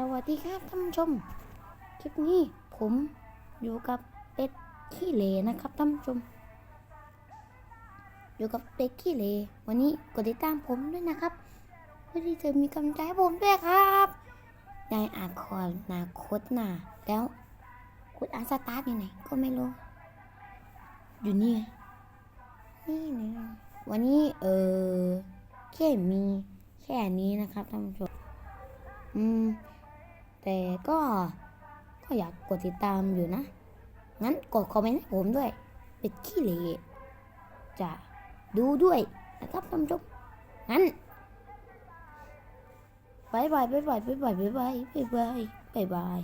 สวัสดีครับท่านผู้ชม คลิปนี้ผมอยู่กับเป็ดขี้เหร่นะครับท่านผู้ชม อยู่กับเป็ดขี้เหร่วันนี้กดติดตามผมด้วยนะครับ เพื่อที่จะมีกำลังใจให้ผมด้วยครับในอาคอนนาคตน่ะแล้วคุณอาสตาร์ทอยู่ไหนก็ไม่รู้ อยู่นี่ไงนี่นี่วันนี้เออแค่มีแค่นี้นะครับท่านผู้ชมอืม แต่ก็ก็อยากกดติดตามอยู่นะ งั้นกดคอมเมนต์ให้ผมด้วย เป็ดขี้เหร่จะดูด้วยนะครับท่านผู้ชมงั้นบายบายบายบายบายบายบายบายบายบายบาย